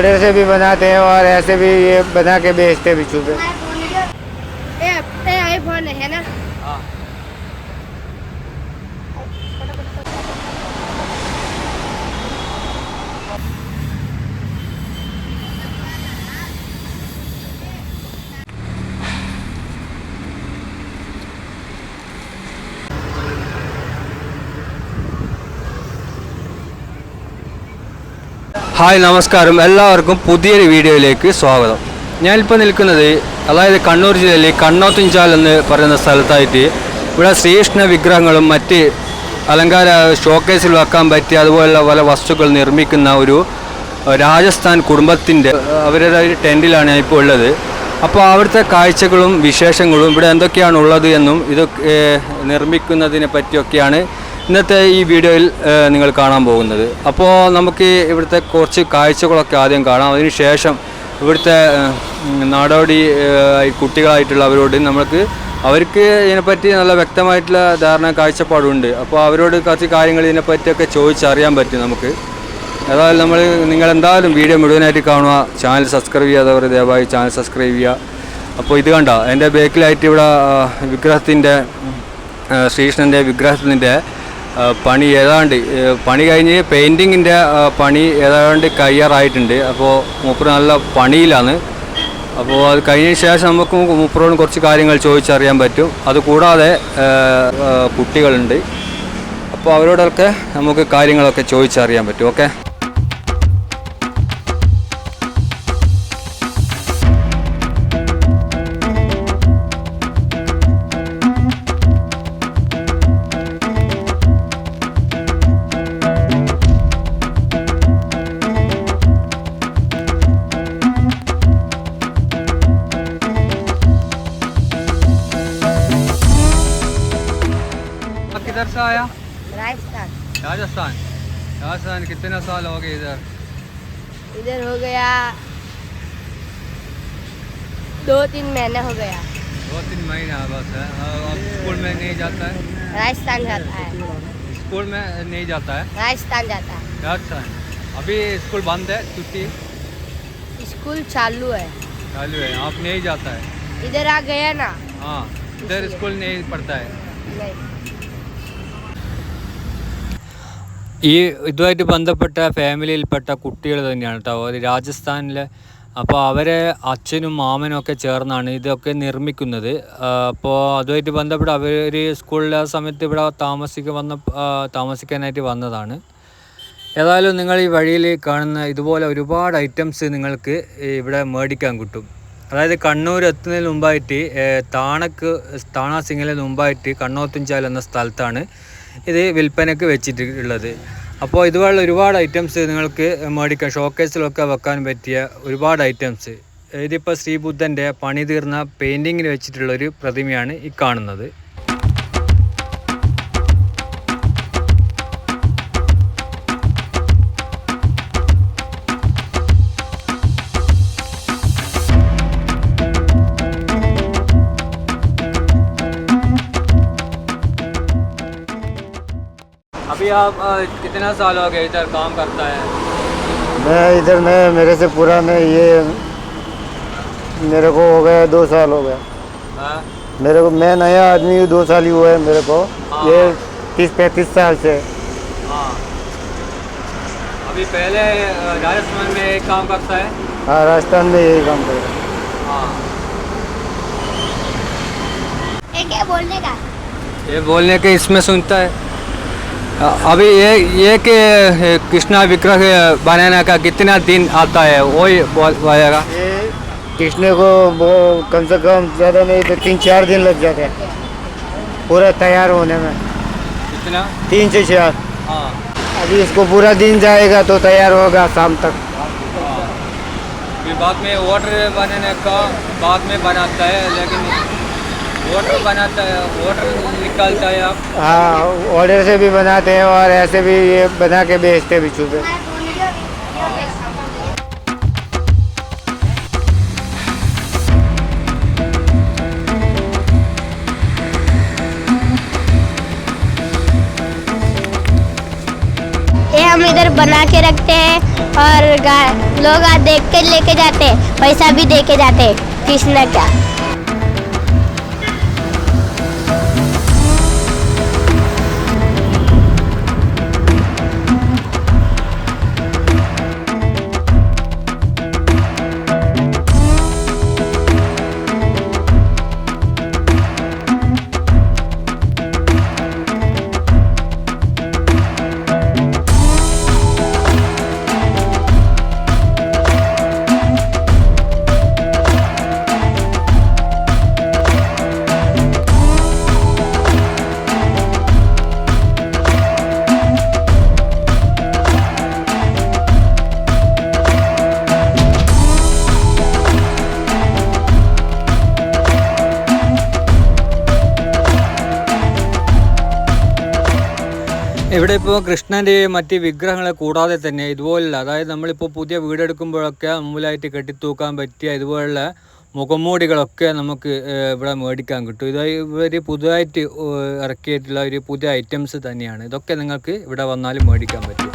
Order से भी बनाते हैं और ऐसे भी ये बना के बेचते भी चूपे आईफोन है ना? ഹായ് നമസ്കാരം. എല്ലാവർക്കും പുതിയൊരു വീഡിയോയിലേക്ക് സ്വാഗതം. ഞാനിപ്പോൾ നിൽക്കുന്നത് അതായത് കണ്ണൂർ ജില്ലയിലെ കണ്ണോത്തുഞ്ചാൽ എന്ന് പറയുന്ന സ്ഥലത്തായിട്ട്. ഇവിടെ ശ്രീകൃഷ്ണ വിഗ്രഹങ്ങളും മറ്റ് അലങ്കാര ഷോക്കേസിൽ വെക്കാൻ പറ്റിയ അതുപോലുള്ള പല വസ്തുക്കൾ നിർമ്മിക്കുന്ന ഒരു രാജസ്ഥാൻ കുടുംബത്തിന്റെ അവരുടെ ഒരു ടെന്റിലാണ് ഞാൻ ഇപ്പോൾ ഉള്ളത്. അപ്പോൾ അവിടുത്തെ കാഴ്ചകളും വിശേഷങ്ങളും ഇവിടെ എന്തൊക്കെയാണ് ഉള്ളത് എന്നും ഇതൊക്കെ നിർമ്മിക്കുന്നതിനെ പറ്റിയൊക്കെയാണ് ഇന്നത്തെ ഈ വീഡിയോയിൽ നിങ്ങൾ കാണാൻ പോകുന്നത്. അപ്പോൾ നമുക്ക് ഇവിടുത്തെ കുറച്ച് കാഴ്ചകളൊക്കെ ആദ്യം കാണാം. അതിനുശേഷം ഇവിടുത്തെ നാടോടി കുട്ടികളായിട്ടുള്ള അവരോട് നമുക്ക് അവർക്ക് ഇതിനെപ്പറ്റി നല്ല വ്യക്തമായിട്ടുള്ള ധാരണ കാഴ്ചപ്പാടുണ്ട്. അപ്പോൾ അവരോട് കുറച്ച് കാര്യങ്ങൾ ഇതിനെപ്പറ്റിയൊക്കെ ചോദിച്ചറിയാൻ പറ്റും നമുക്ക്. ഏതായാലും നമ്മൾ നിങ്ങൾ എന്തായാലും വീഡിയോ മുഴുവനായിട്ട് കാണുക. ചാനൽ സബ്സ്ക്രൈബ് ചെയ്യാത്തവർ ദയവായി ചാനൽ സബ്സ്ക്രൈബ് ചെയ്യുക. അപ്പോൾ ഇത് കണ്ട? എന്റെ ബേക്കിലായിട്ട് ഇവിടെ വിഗ്രഹത്തിന്റെ ശ്രീകൃഷ്ണന്റെ വിഗ്രഹത്തിന്റെ പണി ഏതാണ്ട് പണി കഴിഞ്ഞ് പെയിന്റിങ്ങിന്റെ പണി ഏതാണ്ട് കയ്യാറായിട്ടുണ്ട്. അപ്പോൾ മൂപ്പര് നല്ല പണിയിലാണ്. അപ്പോൾ അത് കഴിഞ്ഞ ശേഷം നമുക്ക് മൂപ്പറോട് കുറച്ച് കാര്യങ്ങൾ ചോദിച്ചറിയാൻ പറ്റും. അതുകൂടാതെ കുട്ടികളുണ്ട്. അപ്പോൾ അവരോടൊക്കെ നമുക്ക് കാര്യങ്ങളൊക്കെ ചോദിച്ചറിയാൻ പറ്റും ഓക്കെ? किधर से आया? राजस्थान। राजस्थान? राजस्थान कितने साल हो गए इधर? इधर हो गया दो तीन महीने हो गया। दो तीन महीना बस है। अब स्कूल में नहीं जाता है? राजस्थान जाता है। स्कूल में नहीं जाता है? राजस्थान जाता है। राजस्थान। अभी स्कूल बंद है? छुट्टी? स्कूल चालू है। चालू है। आप नहीं जाता है? इधर आ गया ना? हाँ। इधर स्कूल नहीं पढ़ता है? नहीं। ഈ ഇതുമായിട്ട് ബന്ധപ്പെട്ട ഫാമിലിയിൽപ്പെട്ട കുട്ടികൾ തന്നെയാണ് കേട്ടോ ഒരു രാജസ്ഥാനിലെ അപ്പോൾ അവരെ അച്ഛനും മാമനും ഒക്കെ ചേർന്നാണ് ഇതൊക്കെ നിർമ്മിക്കുന്നത്. അപ്പോൾ അതുമായിട്ട് ബന്ധപ്പെട്ട് അവർ സ്കൂളിലെ സമയത്ത് ഇവിടെ താമസിക്കാൻ വന്ന താമസിക്കാനായിട്ട് വന്നതാണ്. ഏതായാലും നിങ്ങൾ ഈ വഴിയിൽ കാണുന്ന ഇതുപോലെ ഒരുപാട് ഐറ്റംസ് നിങ്ങൾക്ക് ഇവിടെ മേടിക്കാൻ കിട്ടും. അതായത് കണ്ണൂർ എത്തുന്നതിന് മുമ്പായിട്ട് താണക്ക് താണാസിംഗിന് മുമ്പായിട്ട് കണ്ണോത്തുംചാൽ എന്ന സ്ഥലത്താണ് ഇത് വിൽപ്പനയ്ക്ക് വെച്ചിട്ടുള്ളത് അപ്പോൾ ഇതുപോലുള്ള ഒരുപാട് ഐറ്റംസ് നിങ്ങൾക്ക് മേടിക്കാം ഷോക്കേസിലൊക്കെ വെക്കാൻ പറ്റിയ ഒരുപാട് ഐറ്റംസ് ഇതിപ്പോൾ ശ്രീബുദ്ധന്റെ പണി തീർന്ന പെയിന്റിങ്ങിന് വെച്ചിട്ടുള്ളൊരു പ്രതിമയാണ് ഈ കാണുന്നത്. आप कितना साल हो गए इधर काम करता है? मैं इधर मैं मेरे से पुराने ये मेरे को हो गया दो साल हो गया। हाँ? मेरे को मैं नया आदमी हूँ दो साल ही हुआ है मेरे को। हाँ। ये तीस पैंतीस साल से। हाँ। अभी पहले राजस्थान में एक काम करता है? हाँ राजस्थान में यही काम कर रहा हूँ। हाँ। ये बोलने का? ये बोलने के इसमें सुनता है। अभी ये ये के कृष्णा विग्रह बनाने का कितना दिन आता है वही बोलेगा? ये कृष्ण को वो कम से कम ज़्यादा नहीं तो तीन चार दिन लग जाते हैं पूरा तैयार होने में। कितना? तीन से चार। हाँ। अभी इसको पूरा दिन जाएगा तो तैयार होगा शाम तक। हाँ। फिर बाद में वाटर बनाने का बाद में बनाता है लेकिन वाटर बनाता है वाटर निकालता है आप। हाँ ऑर्डर से भी बनाते हैं और ऐसे भी ये बना के बेचते भी चूपे हम इधर बना के रखते हैं और लोग आ देख के लेके जाते हैं पैसा भी दे के जाते हैं कृष्ण का। ഇവിടെ ഇപ്പോൾ കൃഷ്ണന്റെ മറ്റ് വിഗ്രഹങ്ങളെ കൂടാതെ തന്നെ ഇതുപോലുള്ള അതായത് നമ്മളിപ്പോൾ പുതിയ വീടെടുക്കുമ്പോഴൊക്കെ മുമ്പിലായിട്ട് കെട്ടിത്തൂക്കാൻ പറ്റിയ ഇതുപോലുള്ള മുഖംമൂടികളൊക്കെ നമുക്ക് ഇവിടെ മേടിക്കാൻ കിട്ടും. ഇത് ഇവർ പുതുതായിട്ട് ഇറക്കിയിട്ടുള്ള ഒരു പുതിയ ഐറ്റംസ് തന്നെയാണ്. ഇതൊക്കെ നിങ്ങൾക്ക് ഇവിടെ വന്നാലും മേടിക്കാൻ പറ്റും.